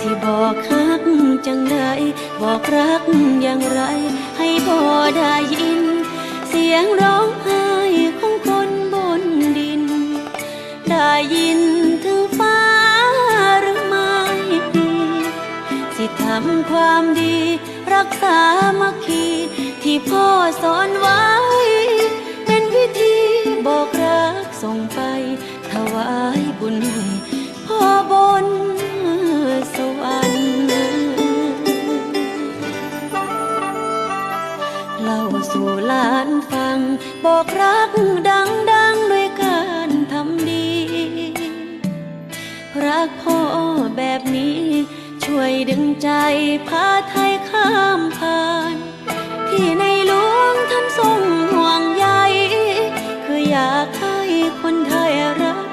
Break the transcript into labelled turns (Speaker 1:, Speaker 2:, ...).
Speaker 1: สิบอกฮักจังใดบอกรักอย่างไร ให้พ่อได้ยิน เสียงร้องไห้ของคนบนดิน ได้ยินถึงฟ้าหรือไม่สิทำความดี รักษามัคคีที่พ่อสอนไว้ เป็นวิธีบอกรักส่งไปถวายบุญ เล่าสู่หลานฟัง บอกรักดังดังด้วยการทำดี รักพ่อแบบนี้ ช่วยดึงใจพาไทยข้ามผ่าน ที่ในหลวงท่านทรงห่วงใยคืออยากให้คนไทยรัก